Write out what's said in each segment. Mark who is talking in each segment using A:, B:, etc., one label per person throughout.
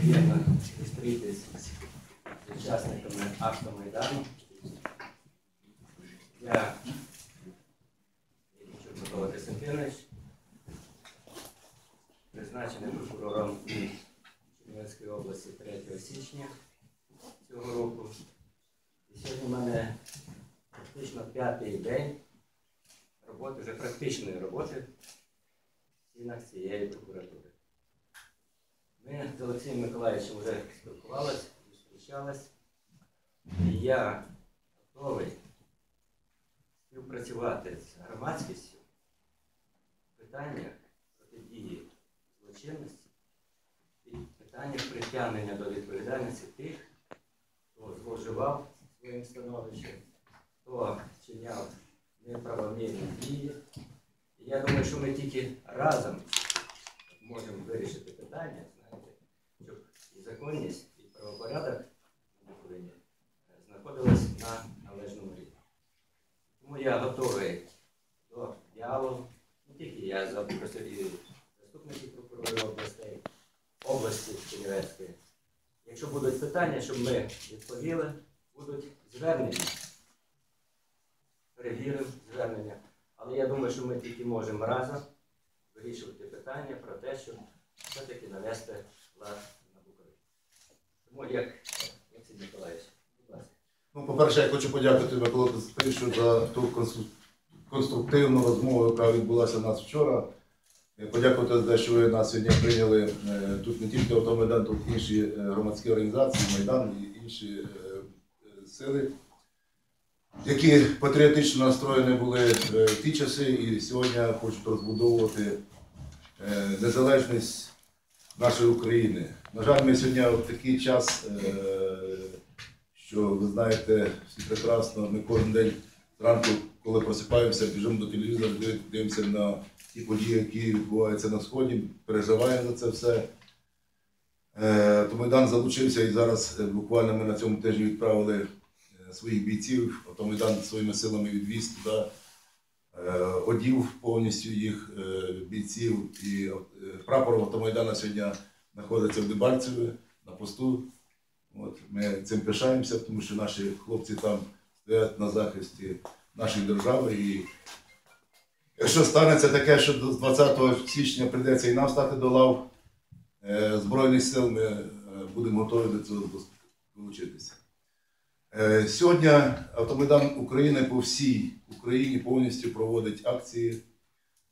A: приємно зустрітись з учасниками автомайдану. Я Миколаївичем вже спілкувалися, зустрічались. І я готовий співпрацювати з громадськістю в питаннях протидії злочинності і питаннях притягнення до відповідальності тих, хто зловживав своїм становищем, хто вчиняв неправомірні дії. І я думаю, що ми тільки разом можемо вирішити питання, законність, і правопорядок на Буковині знаходились на належному рівні. Тому я готовий до діалогу, не тільки я запросив заступників прокурорів областей, області Чернівецької. Якщо будуть питання, щоб ми відповіли, будуть звернення. Перевіримо звернення. Але я думаю, що ми тільки можемо разом вирішувати питання про те, щоб все-таки навести лад. Тому як Олексій Миколаївич, будь.
B: Ну, по-перше, я хочу подякувати Миколу Костянтиновичу за ту конструктивну розмову, яка відбулася у нас вчора. Подякувати за те, що ви нас сьогодні прийняли е, тут не тільки Автомайдан, тут інші е, громадські організації, Майдан і інші е, сили, які патріотично настроєні були в ті часи і сьогодні хочуть розбудовувати незалежність нашої України. На жаль, ми сьогодні в такий час. е, що ви знаєте всі прекрасно, ми кожен день зранку, коли просипаємося, біжимо до телевізора, дивимося на ті події, які відбуваються на сході, переживаємо за це все. Е, То Майдан залучився і зараз е, буквально ми на цьому тижні відправили своїх бійців. Автомайдан своїми силами відвіз туди, одів повністю їх е, бійців. І е, прапор Автомайдана сьогодні знаходиться в Дебальцеві на посту. От, ми цим пишаємося, тому що наші хлопці там стоять на захисті нашої держави. І якщо станеться таке, що до 20 січня прийдеться і нам стати до лав е, Збройних сил, ми будемо готові до цього долучитися. Е, Сьогодні Автомайдан України по всій Україні повністю проводить акції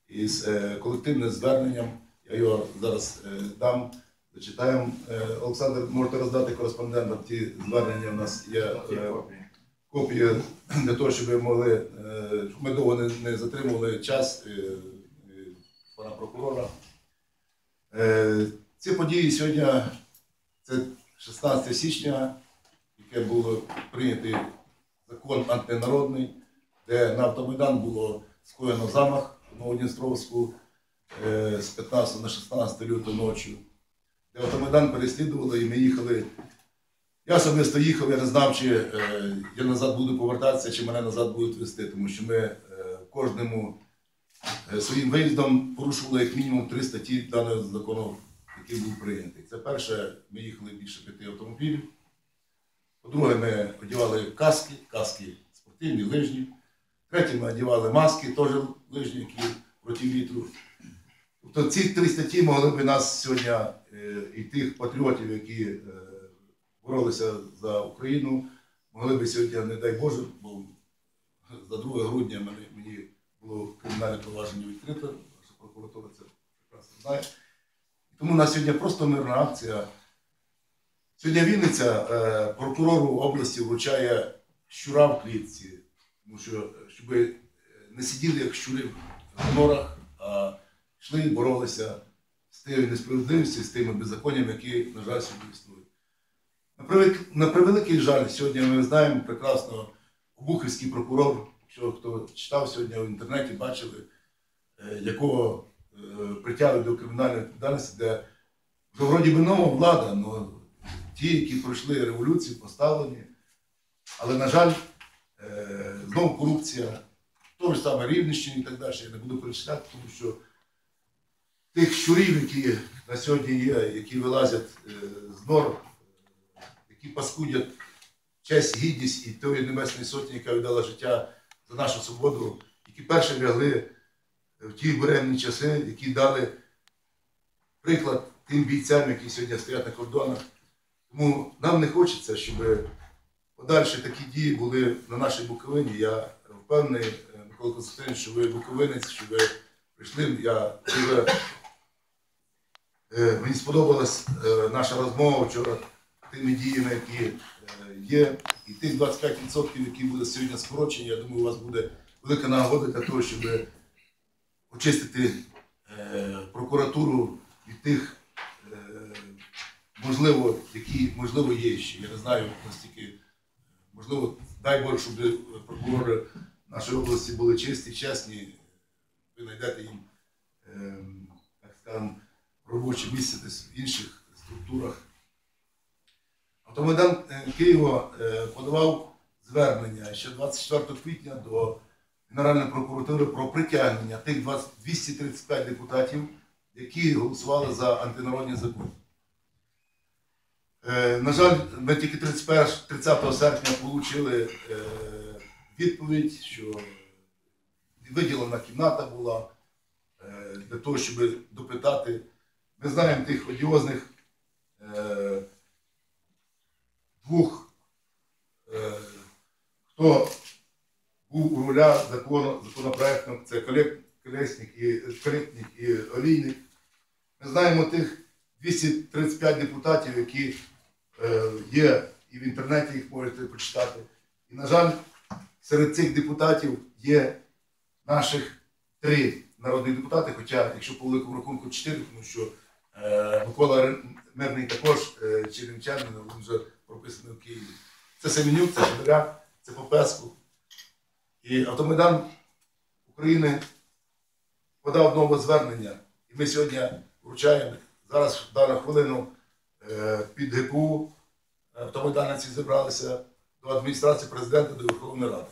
B: із е, колективним зверненням. Я його зараз е, дам. Зачитаємо. Олександр, можете роздати кореспондентам ті звернення. У нас є копії для того, щоб ви могли, щоб ми довго не, затримували час пана прокурора. Ці події сьогодні це 16 січня, яке було прийнятий закон антинародний, де на автомайдан було скоєно замах в Новодністровську е, з 15 на 16 лютого ночі де автомайдан переслідували, і ми їхали. Я особисто їхав, я не знав, чи е, я назад буду повертатися, чи мене назад будуть вести, тому що ми е, кожному своїм виїздом порушували як мінімум три статті даного закону, який був прийнятий. Це перше, ми їхали більше п'яти автомобілів. По-друге, ми одягали каски, каски спортивні, лижні. Третє, ми одягали маски, теж лижні, які проти вітру. Тобто ці три статті могли б нас сьогодні е, і тих патріотів, які е, боролися за Україну, могли б сьогодні, не дай Боже, бо за 2 грудня мені, було кримінальне провадження відкрито, наша прокуратура це прекрасно знає. Тому у нас сьогодні просто мирна акція. Сьогодні Вінниця е, прокурору області вручає щура в клітці, тому що щоб не сиділи як щури в норах, а йшли і боролися з тією несправедливістю, з тими беззаконнями, які, на жаль, сьогодні існують. На, превеликий жаль, сьогодні ми знаємо прекрасно Обухівський прокурор, якщо хто читав сьогодні в інтернеті, бачили, е, якого е, притягли до кримінальної відповідальності, де вже вроді би нова влада, але ті, які пройшли революцію, поставлені. Але, на жаль, е, знову корупція, то ж саме Рівненщині і так далі, я не буду перечисляти, тому що тих щурів, які на сьогодні є, які вилазять е, з нор, е, які паскудять честь, гідність і тої Небесної Сотні, яка віддала життя за нашу свободу, які перші лягли в ті буремні часи, які дали приклад тим бійцям, які сьогодні стоять на кордонах. Тому нам не хочеться, щоб подальші такі дії були на нашій Буковині. Я впевнений, е, Микола Константинович, що ви буковинець, що ви прийшли. Я дуже е, мені сподобалась е, наша розмова вчора тими діями, які є. І тих 25%, які буде сьогодні скорочені, я думаю, у вас буде велика нагода для того, щоб очистити прокуратуру від тих, можливо, які можливо є ще. Я не знаю наскільки, можливо, дай Боже, щоб прокурори нашої області були чисті, чесні. Ви знайдете їм, е, так скажемо, робоче місце десь в інших структурах. Автомайдан е, Києва е, подавав звернення ще 24 квітня до Генеральної прокуратури про притягнення тих 235 депутатів, які голосували за антинародні закони. Е, На жаль, ми тільки 31, 30 серпня отримали відповідь, що виділена кімната була е, для того, щоб допитати. Ми знаємо тих одіозних е, двох, е, хто був у руля законопроектом, це Колесник і, і Олійник. Ми знаємо тих 235 депутатів, які е, є, і в інтернеті їх можете почитати. І, на жаль, серед цих депутатів є наших три народні депутати, хоча, якщо по великому рахунку, чотири, тому що е, Микола Мирний також е, чернівчанин, він вже прописаний в Києві. Це Семенюк, це Шевеляк, це Попеску. І Автомайдан України подав нове звернення. І ми сьогодні вручаємо зараз в дану хвилину е, під ГПУ автомайданці зібралися до адміністрації президента до Верховної Ради.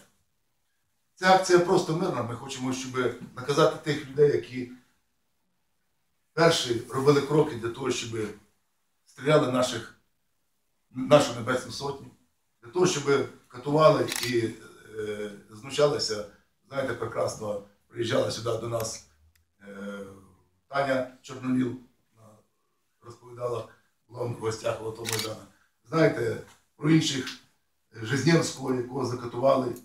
B: Ця акція просто мирна. Ми хочемо, щоб наказати тих людей, які перші робили кроки для того, щоб стріляли наших, нашу Небесну Сотню, для того, щоб катували і е, знущалися. Знаєте, прекрасно приїжджала сюди до нас е, Таня Чорновіл, вона розповідала, була в гостях в Автомайдана. Знаєте, про інших е, Жизнєвського, якого закатували,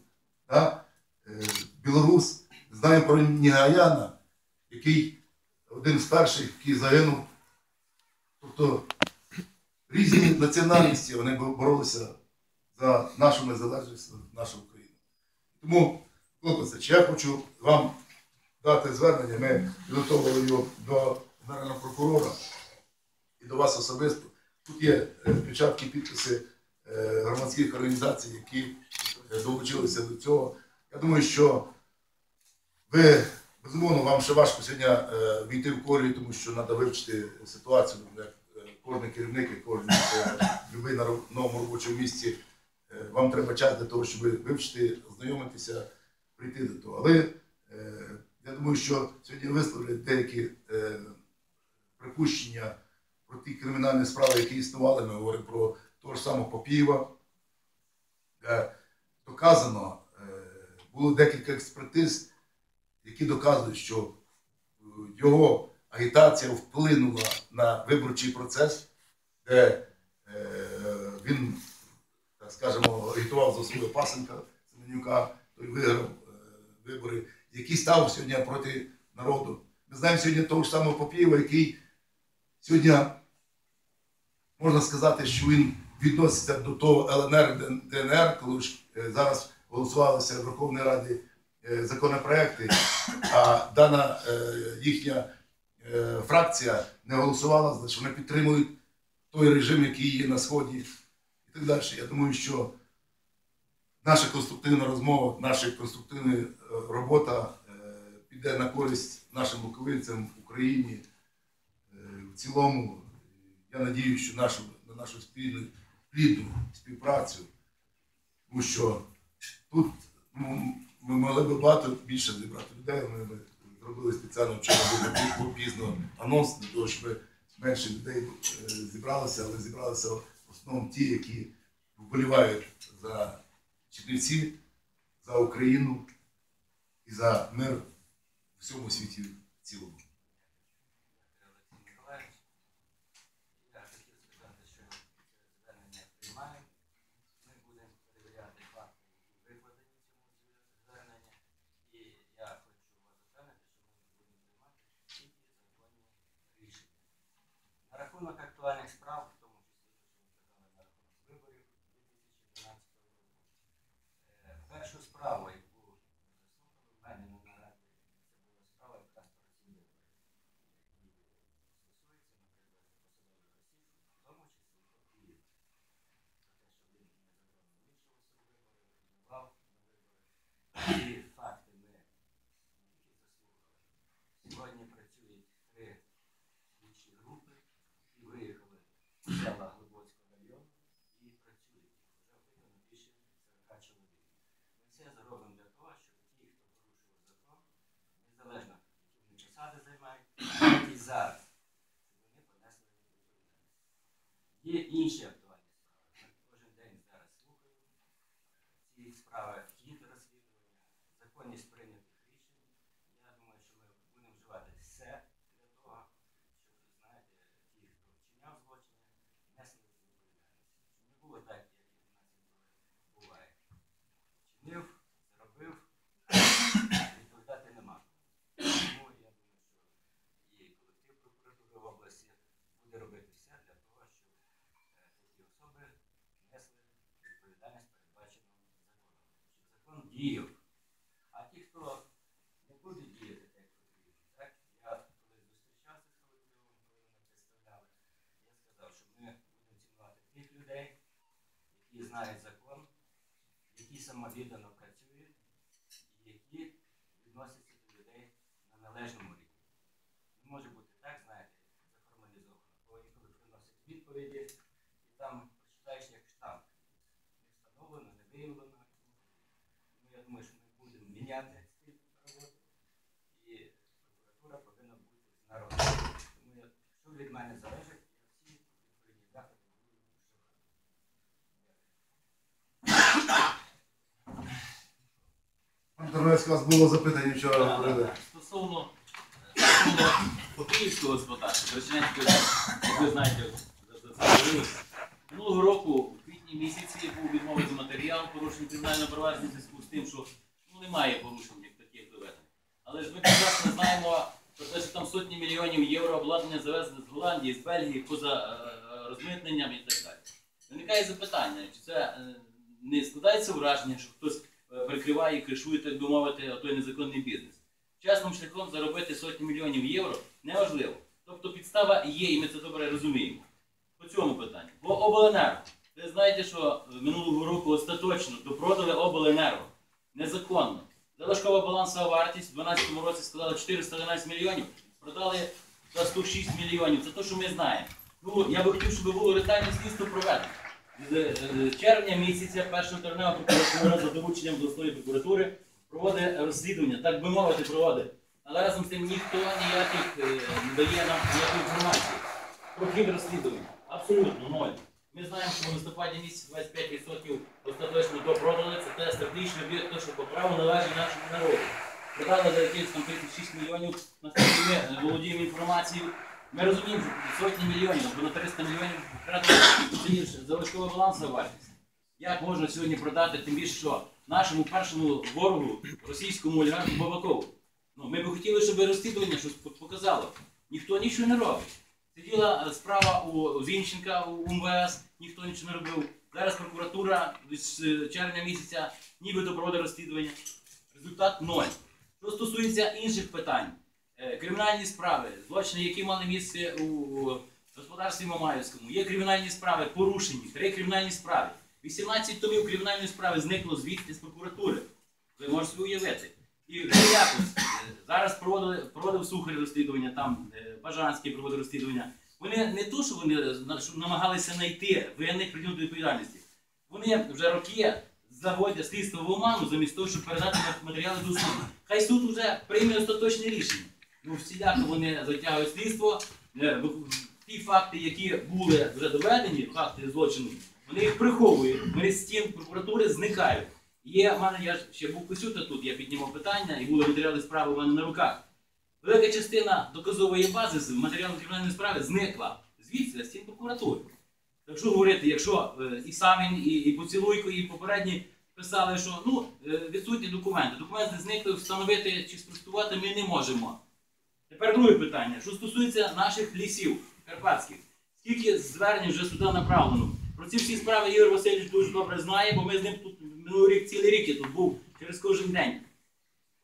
B: да? е, Білорус, знаємо про Нігаяна, який один з перших, який загинув. Тобто різні національності вони боролися за нашу незалежність, нашу Україну. Тому, хлопець, я хочу вам дати звернення. Ми підготовили його до Генерального прокурора і до вас особисто. Тут є е, печатки, підписи е, громадських організацій, які е, долучилися до цього. Я думаю, що ви, безумовно, вам ще важко сьогодні війти в колію, тому що треба вивчити ситуацію, як кожен керівник, кожен любий на новому робочому місці. Вам треба час для того, щоб вивчити, ознайомитися, прийти до того. Але я думаю, що сьогодні висловлять деякі припущення про ті кримінальні справи, які існували. Ми говоримо про того ж самого Попієва. Доказано, е, було декілька експертиз, які доказують, що е, його агітація вплинула на виборчий процес, де е, він, так скажемо, агітував за свого пасенка Семенюка, той виграв вибори, який став сьогодні проти народу. Ми знаємо сьогодні того ж самого Попієва, який сьогодні можна сказати, що він відноситься до того ЛНР, ДНР, коли е, зараз голосувалися в Верховній Раді е, законопроекти, а дана е, їхня фракція не голосувала, значить вони підтримують той режим, який є на Сході і так далі. Я думаю, що наша конструктивна розмова, наша конструктивна робота піде на користь нашим буковинцям в Україні в цілому. Я надію, що нашу, на нашу спільну плідну співпрацю, тому що тут ну, ми могли б багато більше зібрати людей, ми зробили спеціально вчора пізно, пізно анонс для того, щоб менше людей е, зібралося, але зібралися в основному ті, які вболівають за Чернівці, за Україну і за мир в всьому світі в цілому.
A: uma cactuária astral зараз. Є інші актуальні справи. Ми кожен день зараз слухаємо ці справи, хід розслідування, законність прийнятих рішень. Я думаю, що ми будемо вживати все для того, щоб, знаєте, ті, хто вчиняв злочини, несли відповідальність. Щоб не було так, як і в нас інколи буває. Чинив, заробив, відповідати нема. Тому я думаю, що і колектив прокуратури в області буде робити все для того, щоб е, такі особи несли відповідальність, передбачену законом. Щоб закон діяв. А ті, хто не буде діяти так, як? Я коли зустрічався з колективом, коли мене представляли, я сказав, що ми будемо цінувати тих людей, які знають закон, які самовіддано працюють і які відносяться до людей на належному рівні. Не може бути так, знаєте, заформалізовано. Бо інколи приносять відповіді, і там прочитаєш як штамп. Не встановлено, не виявлено. Тому я думаю, що ми будемо міняти стиль роботи, і прокуратура повинна бути з народом. Тому я, що від мене залежить, я всі відповідні заходи буду вживати.
B: Тернецький, у вас було запитання вчора
C: Да, да. Стосовно, стосовно Покиївського господарства, Крещенського, як ви знаєте, за це. Минулого року, в квітні місяці, був відмовлений матеріал порушення кримінального провадження в зв'язку з тим, що ну, немає порушень як таких доведень. Але ж ми прекрасно знаємо про те, що там сотні мільйонів євро обладнання завезли з Голландії, з Бельгії поза е, розмитненням і так далі. Виникає запитання, чи це е, не складається враження, що хтось е, прикриває кришує, так би мовити, той незаконний бізнес. Чесним шляхом заробити сотні мільйонів євро неважливо. Тобто підстава є, і ми це добре розуміємо. По цьому питанню. По обленерго. Ви знаєте, що минулого року остаточно допродали обленерго. Незаконно. Залишкова балансова вартість у 2012 році складала 411 мільйонів, продали за 106 мільйонів. Це те, що ми знаємо. Ну, я би хотів, щоб було ретельне слідство проведено. З е, червня місяця перша тернева прокуратура за дорученням обласної прокуратури проводить розслідування, так би мовити, проводить. Але разом з тим ніхто ніяких е, не дає нам ніякої інформації про хід розслідування. Абсолютно ноль. Ми знаємо, що в листопаді місяці 25% остаточно допродали. Це те стратегічний об'єкт, те, що по праву належить нашому народу. Продали за якихось там 36 мільйонів, наскільки ми е, володіємо інформацією. Ми розуміємо, сотні мільйонів або на 300 мільйонів це залишкова балансова вартість. Як можна сьогодні продати, тим більше, що нашому першому ворогу, російському олігарху Бабакову? Ну, ми б хотіли, щоб розслідування щось показало. Ніхто нічого не робить. Сиділа е, справа у Зінченка у МВС, ніхто нічого не робив. Зараз прокуратура з е, червня місяця нібито проводить розслідування. Результат ноль. Що стосується інших питань, кримінальні справи, злочини, які мали місце у господарстві Мамаївському, є кримінальні справи, порушені, три кримінальні справи. 18 томів кримінальної справи зникло звідти з прокуратури. Ви можете собі уявити. І якось е, зараз проводили, проводив Сухарь розслідування, там е, Бажанський проводив розслідування. Вони не то, що вони е, намагалися знайти винних притягнути відповідальності. Вони вже роки заводять слідство в оману, замість того, щоб передати матеріали до суду. Хай суд вже прийме остаточне рішення. Ну, всіляко вони затягують слідство. Е, Ті факти, які були вже доведені, факти злочину, вони їх приховують, вони з стін прокуратури зникають. Є, в мене я ще був Косюта тут, я піднімав питання, і були матеріали справи в мене на руках. Велика частина доказової бази з матеріалу кримінальної справи зникла звідси з стін прокуратури. Якщо говорити, якщо е, і Самін, і, і Поцілуйко, і попередні писали, що ну, е, відсутні документи, документи зникли, встановити чи спростувати ми не можемо. Тепер друге питання, що стосується наших лісів карпатських. Скільки звернень вже сюди направлено? Про ці всі справи Ігор Васильович дуже добре знає, бо ми з ним тут минулий рік цілий рік я тут був через кожен день.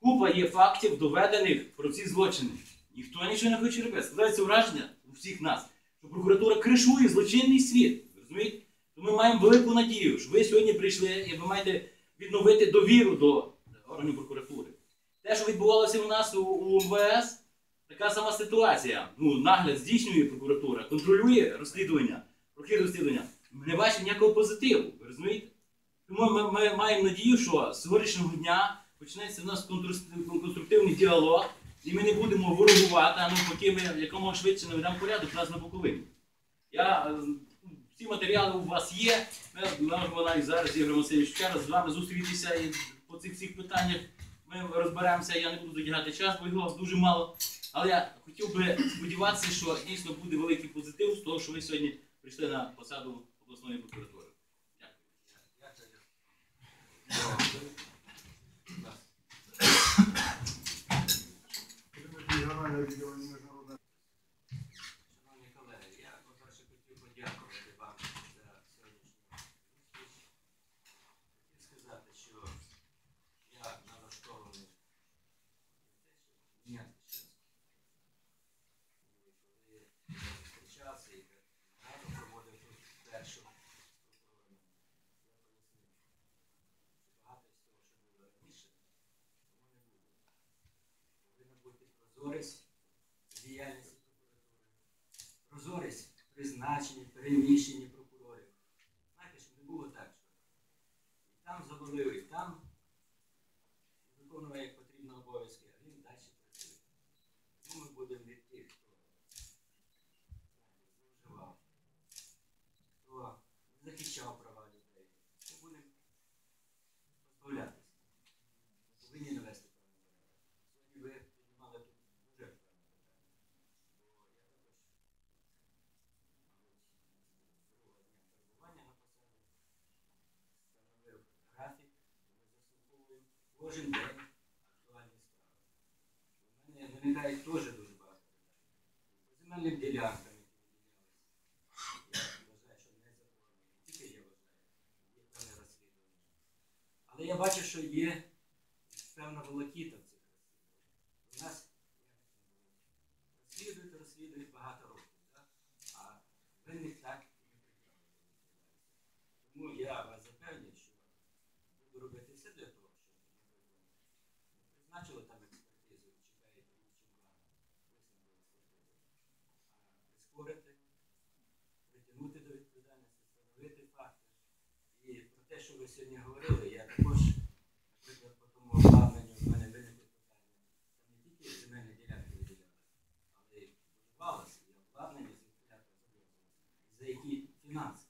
C: Купа є фактів, доведених про ці злочини. Ніхто нічого не хоче робити. Складається враження у всіх нас, що прокуратура кришує злочинний світ. Розумієте? То ми маємо велику надію, що ви сьогодні прийшли і ви маєте відновити довіру до органів прокуратури. Те, що відбувалося у нас у, МВС, така сама ситуація. Ну, нагляд здійснює прокуратура, контролює розслідування, прохід розслідування. Ми не бачимо ніякого позитиву, ви розумієте? Тому ми, ми маємо надію, що з сьогоднішнього дня почнеться у нас конструктивний діалог, і ми не будемо ворогувати, а навпаки, ми якомога швидше наведемо порядок нас на Буковині. Я, е, всі матеріали у вас є. Ми можемо навіть зараз, Ігор Васильович, ще раз з вами зустрітися і по цих всіх питаннях ми розберемося. Я не буду затягати час, бо його дуже мало. Але я хотів би сподіватися, що дійсно буде великий позитив з того, що ви сьогодні прийшли на посаду обласної прокуратури.
A: Шановні колеги, я, по-перше, хотів подякувати вам за сьогоднішню зустріч. Хотів сказати, що я налаштований на те, щоб міняти щось. І коли я зустрічався і багато проводив тут першу прокурором, я пояснив, що багато з того, що було раніше, воно не буде. Повинна бути прозорість діяльності прокуратури прозорість в призначенні, переміщенні прокурорів. Знаєте, щоб не було так, що і там завалив, і там виконує як потрібно обов'язки, а він далі працює. Тому ми будемо від тих, хто знаєте, зловживав, хто не захищав права людей. Ми будемо позбавлятися. Повинні навести певний порядок. Сьогодні ви піднімали тут дуже певне питання. Бо я також перебування на посаді, встановив графік, ми заслуховуємо кожен день актуальні справи. У мене виникає теж дуже багато Земельних По земельним ділянкам, які виділялися, я вважаю, що незаконно. Не тільки я вважаю, є певне розслідування. Але я бачу, що є певна волокіта в цих розслідуваннях. У нас розслідують, розслідують багато років, так? а винних так і не притягнули. Тому я вас запевнюю, що буду робити все для того, щоб наприклад, не призначили там експертизу, чекаєте Лученка, висновку експертизи, а прискорити, притягнути до відповідальності, встановити факти. І про те, що ви сьогодні говорили, я також, наприклад, по тому обладнанню в мене виникли питання. Там не тільки земельні ділянки виділялися, але й будувалося, і обладнання. І за які фінанси.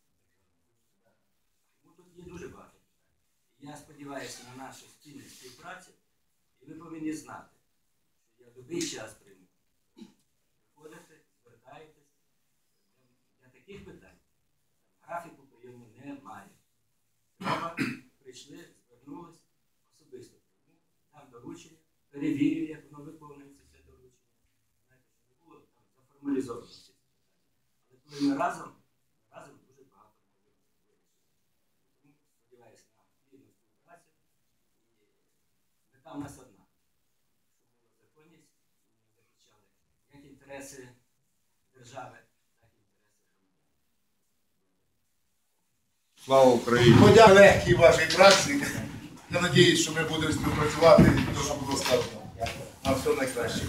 A: Тому тут є дуже багато питань. Я сподіваюся на нашу спільну співпрацю, і ви повинні знати, що я будь-який час прийму. Приходите, звертаєтесь. Для таких питань графіку прийому немає. Треба, прийшли, звернулись, особисто прийму, там доручення, перевірю, як воно виконується це доручення. Знаєте, що не було там заформалізовано ці питання. Але коли ми разом, разом дуже багато можемо. Тому сподіваюся на плідну співпрацю. І мета в одна. Щоб була законність, і ми захищали як інтереси держави, так і інтереси громадян.
B: Слава Україні! Подяка легкій вашій праці. Я сподіваюся, що ми будемо співпрацювати, і дуже було сказано. На все найкраще.